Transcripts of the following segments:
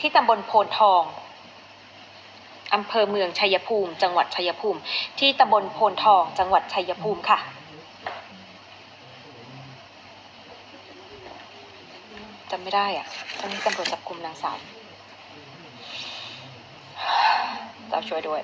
ที่ตำบลโพนทองอำเภอเมืองชัยภูมิ จังหวัดชัยภูมิ ที่ตำบลโพนทอง จังหวัดชัยภูมิค่ะ จำไม่ได้อะตอนนี้ตำรวจจับกลุ่มนางสาวเจ้าช่วยด้วย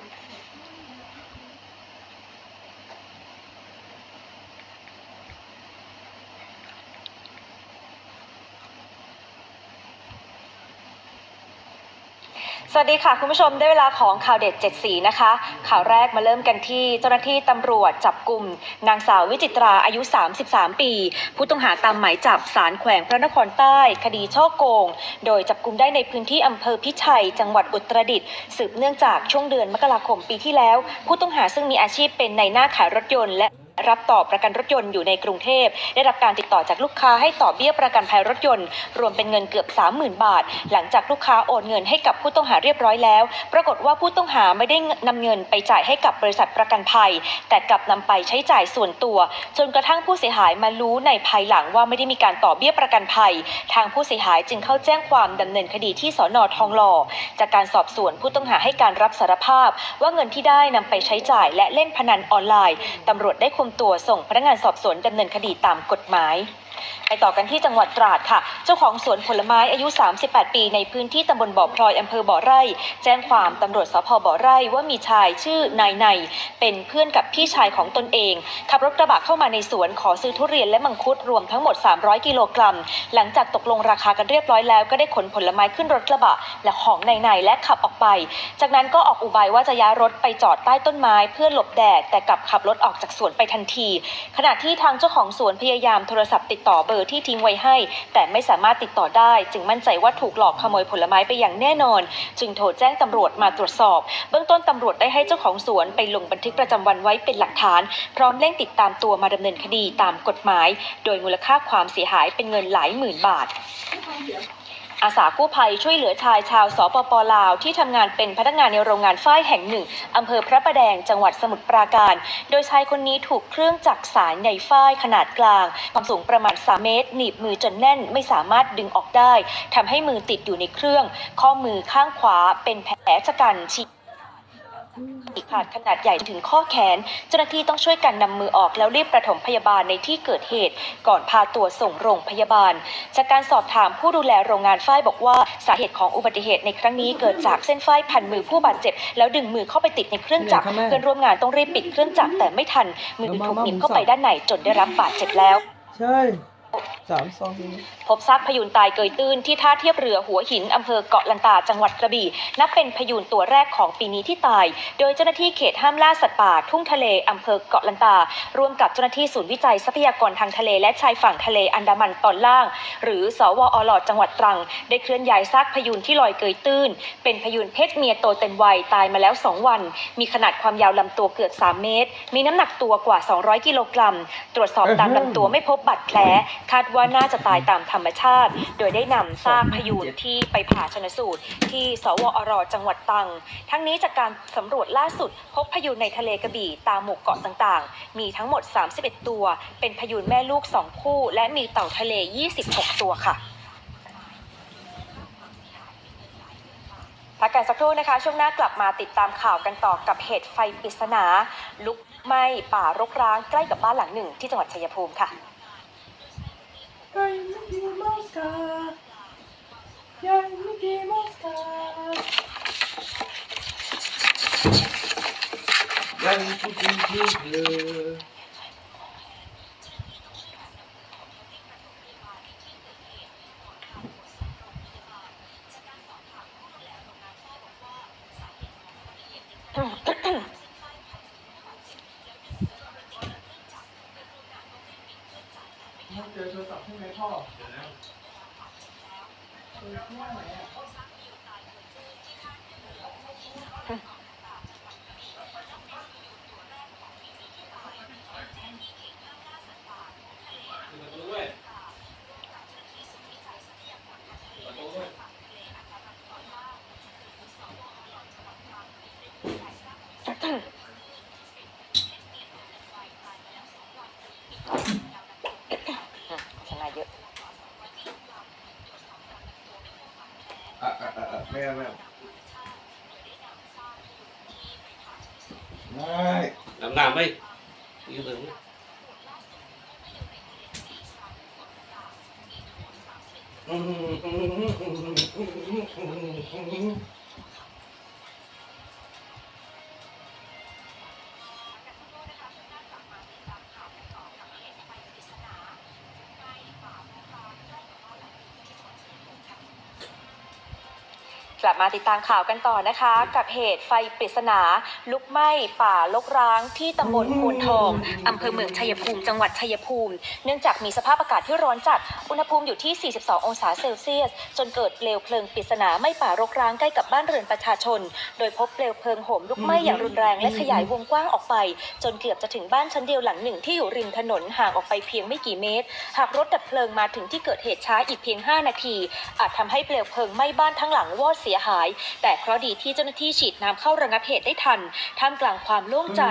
สวัสดีค่ะ คุณผู้ชมได้เวลาของข่าวเด็ด7สีนะคะ ข่าวแรกมาเริ่มกันที่เจ้าหน้าที่ตำรวจจับกลุ่ม นางสาววิจิตราอายุ 33 ปี ผู้ต้องหาตามหมายจับสารแขวงพระนครใต้ คดีช่อโกง โดยจับกลุ่มได้ในพื้นที่อำเภอพิชัย จังหวัดอุตรดิตถ์สืบเนื่องจากช่วงเดือนมกราคมปีที่แล้ว ผู้ต้องหาซึ่งมีอาชีพเป็นในหน้าขายรถยนต์และ รับต่อประกันรถยนต์อยู่ในกรุงเทพ ได้รับการติดต่อจากลูกค้าให้ต่อเบี้ยประกันภัยรถยนต์ รวมเป็นเงินเกือบ 30,000 บาท หลังจากลูกค้าโอนเงินให้กับผู้ต้องหาเรียบร้อยแล้ว ปรากฏว่าผู้ต้องหาไม่ได้นำเงินไปจ่ายให้กับบริษัทประกันภัย แต่กลับนำไปใช้จ่ายส่วนตัว จนกระทั่งผู้เสียหายมารู้ในภายหลังว่าไม่ได้มีการต่อเบี้ยประกันภัย ทางผู้เสียหายจึงเข้าแจ้งความดำเนินคดีที่สอนอทองหล่อ จากการสอบสวนผู้ต้องหาให้การรับสารภาพ ว่าเงินที่ได้นำไปใช้จ่ายและเล่นพนันออนไลน์ตำรวจได้คุมตัวส่งพนักงานสอบสวนดำเนินคดีตามกฎหมาย ไปต่อกันที่จังหวัดตราดค่ะ เจ้าของสวนผลไม้อายุ 38 ปีในพื้นที่ตำบลบ่อพลอยอำเภอบ่อไร่ แจ้งความตำรวจสพบ่อไร่ว่ามีชายชื่อนายในเป็นเพื่อนกับพี่ชายของตนเอง ขับรถกระบะเข้ามาในสวนขอซื้อทุเรียนและมังคุดรวมทั้งหมด 300 กิโลกรัม หลังจากตกลงราคากันเรียบร้อยแล้วก็ได้ขนผลไม้ขึ้นรถกระบะและของในในและขับออกไป จากนั้นก็ออกอุบายว่าจะย้ายรถไปจอดใต้ต้นไม้เพื่อหลบแดดแต่กลับขับรถออกจากสวนไปทันที ขณะที่ทางเจ้าของสวนพยายามโทรศัพท์ติดต่ออเบอร์ที่ทิ้งไว้ให้ แต่ไม่สามารถติดต่อได้ จึงมั่นใจว่าถูกหลอกขโมยผลไม้ไปอย่างแน่นอน จึงโทรแจ้งตำรวจมาตรวจสอบ เบื้องต้นตำรวจได้ให้เจ้าของสวนไปลงบันทึกประจำวันไว้เป็นหลักฐาน พร้อมเร่งติดตามตัวมาดำเนินคดีตามกฎหมาย โดยมูลค่าความเสียหายเป็นเงินหลายหมื่นบาท อาสากู้ภัยช่วยเหลือชายชาวสปปลาว ที่ทำงานเป็นพนักงานในโรงงานฝ้ายแห่งหนึ่งอำเภอพระประแดงจังหวัดสมุทรปราการ โดยชายคนนี้ถูกเครื่องจักรสายใยฝ้ายขนาดกลาง ความสูงประมาณ 3 เมตร หนีบมือจนแน่นไม่สามารถดึงออกได้ทำให้มือติดอยู่ในเครื่อง ข้อมือข้างขวาเป็นแผลชะกันฉีก ขาดขนาดใหญ่ถึงข้อแขน เจ้าหน้าที่ต้องช่วยกันนำมือออกแล้วรีบประถมพยาบาลในที่เกิดเหตุ ก่อนพาตัวส่งโรงพยาบาล จากการสอบถามผู้ดูแลโรงงานฝ้ายบอกว่าสาเหตุของอุบัติเหตุในครั้งนี้เกิดจากเส้นฝ้ายพันมือผู้บาดเจ็บ แล้วดึงมือเข้าไปติดในเครื่องจักรเนี่ยค่ะแม่เพื่อนร่วมงานต้องรีบปิดเครื่องจักรแต่ไม่ทัน มือถูกหนีบเข้าไปด้านในจนได้รับบาดเจ็บแล้ว ใช่ สามสองพบซากพยูนตายเกยตื้นที่ท่าเทียบเรือหัวหินอำเภอเกาะลันตาจังหวัดกระบี่นับเป็นพยูนตัวแรกของปีนี้ที่ตาย โดยเจ้าหน้าที่เขตห้ามล่าสัตว์ป่าทุ่งทะเลอำเภอเกาะลันตา ร่วมกับเจ้าหน้าที่ศูนย์วิจัยทรัพยากรทางทะเลและชายฝั่งทะเลอันดามันตอนล่าง หรือสวอลอจังหวัดตรัง ได้เคลื่อนย้ายซากพยูนที่ลอยเกยตื้น เป็นพยูนเพศเมียโตเต็มวัยตายมาแล้ว 2 วัน มีขนาดความยาวลำตัวเกือบ 3 เมตร มีน้ำหนักตัวกว่า 200 กิโลกรัม ตรวจสอบตามลำตัวไม่พบบาดแผล คาดว่าน่าจะตายตามธรรมชาติ โดยได้นำซากพยูนที่ไปผ่าชนสูตร ที่สวอรจังหวัดตรัง ทั้งนี้จากการสำรวจล่าสุด พบพยูนในทะเลกระบี่ตามหมู่เกาะต่างๆ มีทั้งหมด 31 ตัว เป็นพยูนแม่ลูก 2 คู่ และมีเต่าทะเล 26ตัวค่ะพักกันสักครู่นะคะ ช่วงหน้ากลับมาติดตามข่าวกันต่อกับเหตุไฟปริศนา ลุกไหม้ป่ารกร้างใกล้กับบ้านหลังหนึ่งที่จังหวัดชัยภูมิค่ะยายมิกกี้มาสค่ะยายมิกกี้มาสค่ะยายมิกกี้มาสค่ะเจอโทรศัพท์ใช่ไหมพ่อเดี๋ยวนะเจอที่ไหนอะ ไม่เอาไม่เอาไม่ làm làm đi yêu thương ก ลับมาติดตามข่าวกันต่อนะคะ กับเหตุไฟปริศนา ลุกไหม้ป่าลกร้างที่ตำบลโพนทองอำเภอเมืองชัยภูมิ จังหวัดชัยภูมิ เนื่องจากมีสภาพอากาศที่ร้อนจัด อุณหภูมิอยู่ที่ 42 องศาเซลเซียส จนเกิดเปลวเพลิงปริศนาไหม้ป่ารกร้างใกล้กับบ้านเรือนประชาชน โดยพบเปลวเพลิงโหมลุกไหม้อย่างรุนแรงและขยายวงกว้างออกไป จนเกือบจะถึงบ้านชั้นเดียวหลังหนึ่งที่อยู่ริมถนนห่างออกไปเพียงไม่กี่เมตร หากรถดับเพลิงมาถึงที่เกิดเหตุช้าอีกเพียง 5 นาที อาจทำให้เปลวเพลิงไหม้บ้านทั้งหลังวอดเสียหาย แต่เคราะห์ดีที่เจ้าหน้าที่ฉีดน้ำเข้าระงับเหตุได้ทัน ท่ามกลางความโล่งใจ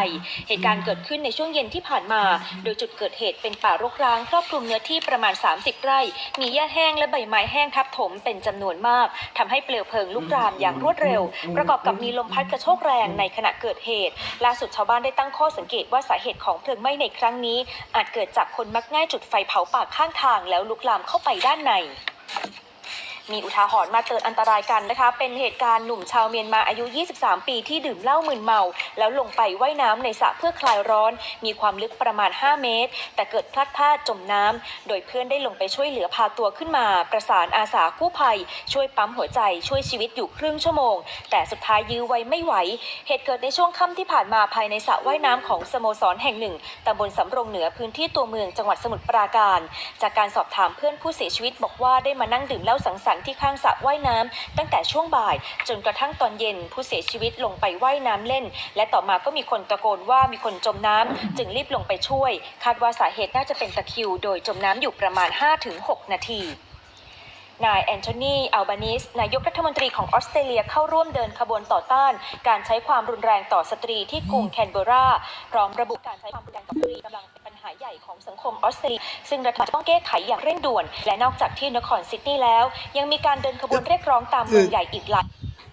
เหตุการณ์เกิดขึ้นในช่วงเย็นที่ผ่านมา โดยจุดเกิดเหตุเป็นป่ารกร้าง ครอบคลุมเนื้อที่ประมาณ 30 ไร่ มีหญ้าแห้งและใบไม้แห้งทับถมเป็นจำนวนมากทำให้เปลวเพลิงลุกรามอย่างรวดเร็ว ประกอบกับมีลมพัดกระโชกแรงในขณะเกิดเหตุล่าสุดชาวบ้านได้ตั้งข้อสังเกตว่าสาเหตุของเพลิงไหม้ในครั้งนี้ อาจเกิดจากคนมักง่ายจุดไฟเผาป่าข้างทางแล้วลุกลามเข้าไปด้านใน มีอุทาหรณ์มาเตือนอันตรายกันนะคะ เป็นเหตุการณ์หนุ่มชาวเมียนมาอายุ 23 ปีที่ดื่มเหล้ามึนเมา แล้วลงไปว่ายน้ำในสระเพื่อคลายร้อน มีความลึกประมาณ 5 เมตร แต่เกิดพลัดพรากจมน้ำโดยเพื่อนได้ลงไปช่วยเหลือพาตัวขึ้นมา ประสานอาสากู้ภัย ช่วยปั๊มหัวใจช่วยชีวิตอยู่ครึ่งชั่วโมง แต่สุดท้ายยื้อไว้ไม่ไหว เหตุเกิดในช่วงค่ำที่ผ่านมาภายในสระว่ายน้ำของสโมสรแห่งหนึ่งตำบลสำโรงเหนือพื้นที่ตัวเมืองจังหวัดสมุทรปราการ จากการสอบถามเพื่อนผู้เสียชีวิตบอกว่าได้มานั่งดื่มเหล้าสังสรรค์ที่ข้างสระว่ายน้ำตั้งแต่ช่วงบ่าย จนกระทั่งตอนเย็นผู้เสียชีวิตลงไปว่ายน้ำเล่น และต่อมาก็มีคนตะโกนว่ามีคนจมน้ำจึงรีบลงไปช่วย คาดว่าสาเหตุน่าจะเป็นตะคริว โดยจมน้ำอยู่ประมาณ 5-6 นาทีนายแอนโทนีอัลบานิส นายกรัฐมนตรีของออสเตรเลียเข้าร่วมเดินขบวนต่อต้าน การใช้ความรุนแรงต่อสตรีที่กรุงแคนเบรา พร้อมระบุการใช้ความรุนแรงต่อสตรีกำลัง หาใหญ่ของสังคมออสเตรเลียซึ่งรัฐบาลต้องแก้ไขอย่างเร่งด่วน และนอกจากที่นครซิดนีย์แล้ว ยังมีการเดินขบวนเรียกร้องตามเมืองใหญ่อีกหลาย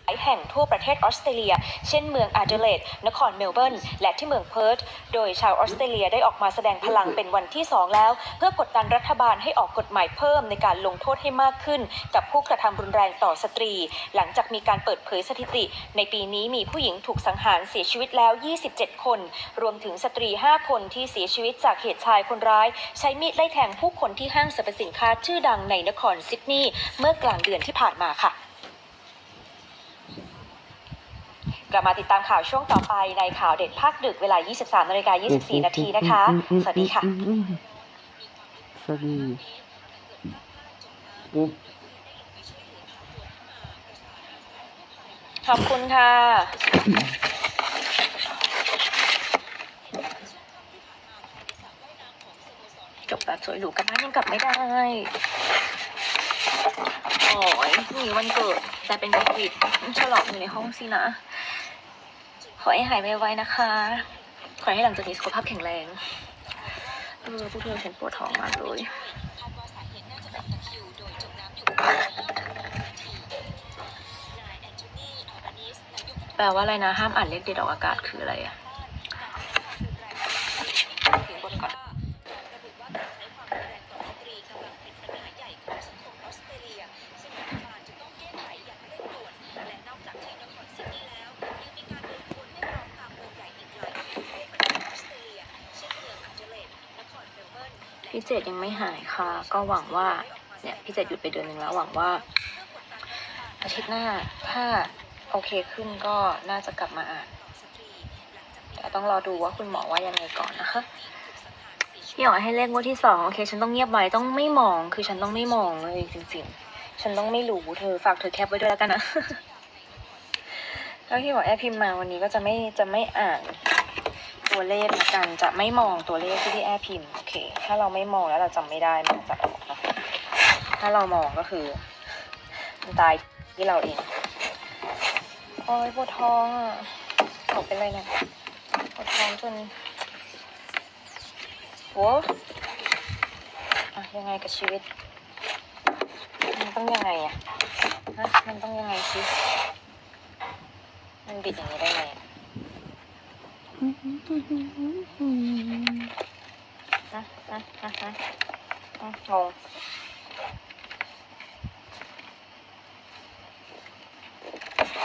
ายแห่งทั่วประเทศออสเตรเลีย เช่นเมืองอาเดเลดนครเมลเบิร์น และที่เมืองเพิร์ธ โดยชาวออสเตรเลียได้ออกมาแสดงพลังเป็นวันที่ 2 แล้ว เพื่อกดดันรัฐบาลให้ออกกฎหมายเพิ่มในการลงโทษให้มากขึ้น กับผู้กระทำรุนแรงต่อสตรี หลังจากมีการเปิดเผยสถิติ ในปีนี้มีผู้หญิงถูกสังหารเสียชีวิตแล้ว 27 คน รวมถึงสตรี 5 คนที่เสียชีวิตจากเหตุชายคนร้าย ใช้มีดไล่แทงผู้คนที่ห้างสรรพสินค้าชื่อดังในนครซิดนีย์เมื่อกลางเดือนที่ผ่านมาค่ะ กลับมาติดตามข่าวช่วงต่อไปในข่าวเด็ดภาคดึกเวลา 23นาฬิกา24 นาทีนะคะ สวัสดีค่ะ สวัสดีอืมขอบคุณค่ะ จบแบบสวยหรูกลับบ้านยังกลับไม่ได้ โอ้ยพรุ่งนี้วันเกิดแต่เป็นโควิดฉลองอยู่ในห้องสินะ ขอให้หายไวๆนะคะ ขอให้หลังจากนี้สุขภาพแข็งแรง เออพวกเธอฉันปวดท้องมากเลยแปลว่าอะไรนะ ห้ามอ่านเลขเด็ดออกอากาศคืออะไรอะ พี่เจดยังไม่หายค่ะ ก็หวังว่าเนี่ยพี่เจดหยุดไปเดือนหนึ่งแล้วหวังว่า อาทิตย์หน้าถ้าโอเคขึ้นก็น่าจะกลับมาอ่านแต่ต้องรอดูว่าคุณหมอว่ายังไงก่อนนะคะพี่หมอให้เลขงวดที่สองโอเค ฉันต้องเงียบไว้ต้องไม่มอง คือฉันต้องไม่มองเลยจริงๆ ฉันต้องไม่รู้เธอฝากเธอแคปไว้ด้วยแล้วกันนะแล้วพี่หมอแอบพิมพ์มาวันนี้ก็จะไม่จะไม่อ่าน ตัวเลขละกันจะไม่มองตัวเลขที่พี่แอพิมพ์โอเค ถ้าเราไม่มองแล้วเราจำไม่ได้มันจะตกนอะถ้าเรามองก็คือมันตายที่เราเองโอ้ยปวดท้องอะบอกเป็นไรเนี่ยปวดท้องจนโหอะยังไงกับชีวิต มันต้องยังไงอะฮะมันต้องยังไงสิมันบิดอย่างนี้ได้ไห มฮะฮะฮะฮะฮะงง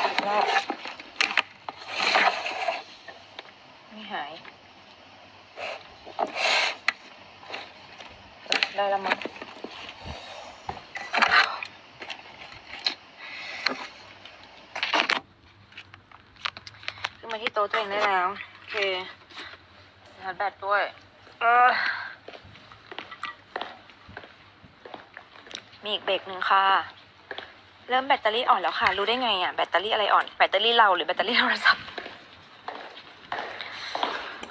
อีกรอบไม่หาย ได้แล้วมั้งขึ้นมาที่โต๊ะตัวเองได้แล้ว เคชาร์จแบตด้วย เออ มีอีกเบรกหนึ่งค่ะ เริ่มแบตเตอรี่อ่อนแล้วค่ะ รู้ได้ไงอะ แบตเตอรี่อะไรอ่อน แบตเตอรี่เราหรือแบตเตอรี่โทรศัพท์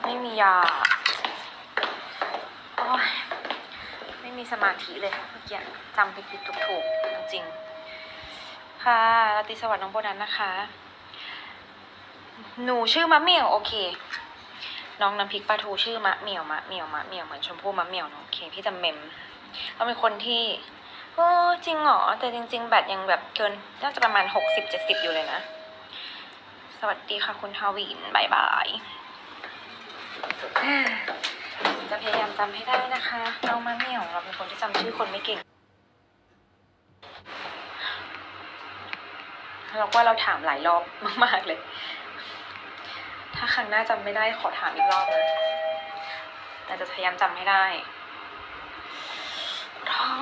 ไม่มียาโอ้ยไม่มีสมาธิเลยเมื่อกี้จำผิดผิดถูกถูกๆจริงๆค่ะราตรีสวัสดิ์น้องโบนัสนะคะ หนูชื่อมะเหมี่ยวโอเค น้องน้ำพริกปลาทูชื่อมะเหมี่ยวมะเหมี่ยวมะเหมี่ยวเหมือนชมพู่มะเหมี่ยวเนอะโอเคพี่จำเมมเขาเป็นคนที่โอ้จริงเหรอแต่จริง ๆ แบตยังแบบเกินน่าจะประมาณหกสิบเจ็ดสิบอยู่เลยนะ สวัสดีค่ะคุณทาวินบายบายจะพยายามจำให้ได้นะคะน้องมะเหมี่ยวเราเป็นคนที่จำชื่อคนไม่เก่งเราว่าเราถามหลายรอบมากๆเลย ถ้าครั้งหน้าจำไม่ได้ขอถามอีกรอบนะแต่จะพยายามจำให้ได้ท้อง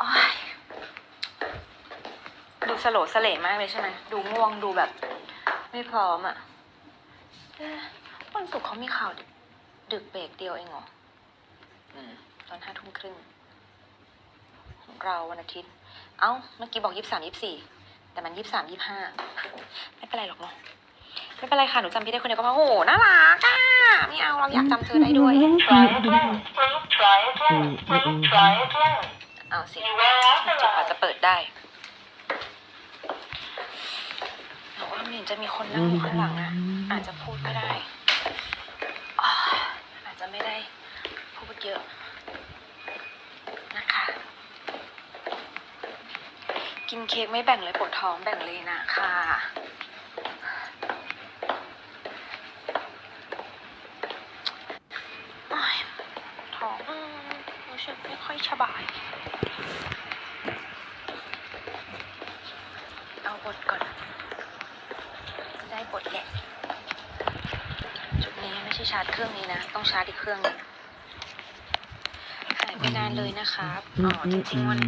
อ้ยดูสโลสเลมากเลยใช่ไหมดูง่วงดูแบบ ไม่พร้อมอะ่ะวันศุกร์เขามีข่าวดึกเบรกเดียวเองเหรออืมตอนห้าทุ่มครึ่งของเราวันอาทิตย์ เอ้า เมื่อกี้บอกยี่สามยี่สี่ แต่มันยี่สามยี่ห้าไม่เป็นไรหรอกเนาะไม่เป็นไรค่ะ หนูจำพี่ได้คนเดียวก็พอโอ้โหน่ารักอะไม่เอาเราอยากจำเธอได้ด้วย เอาสิจุกอาจจะเปิดได้แต่ว่ามันจะมีคนนั่งอยู่ข้างหลังอะ อาจจะพูดไม่ได้อ่าอาจจะไม่ได้พูดเยอะ กินเค้กไม่แบ่งเลยปวดท้องแบ่งเลยนะค่ะ ท้องรู้สึกไม่ค่อยสบาย เอาบทก่อน ได้บทแหละจุดนี้ไม่ใช่ชาร์จเครื่องนี้นะ ต้องชาร์จอีกเครื่องหนึงหายไปนานเลยนะครับ อ๋อ จริงๆวัน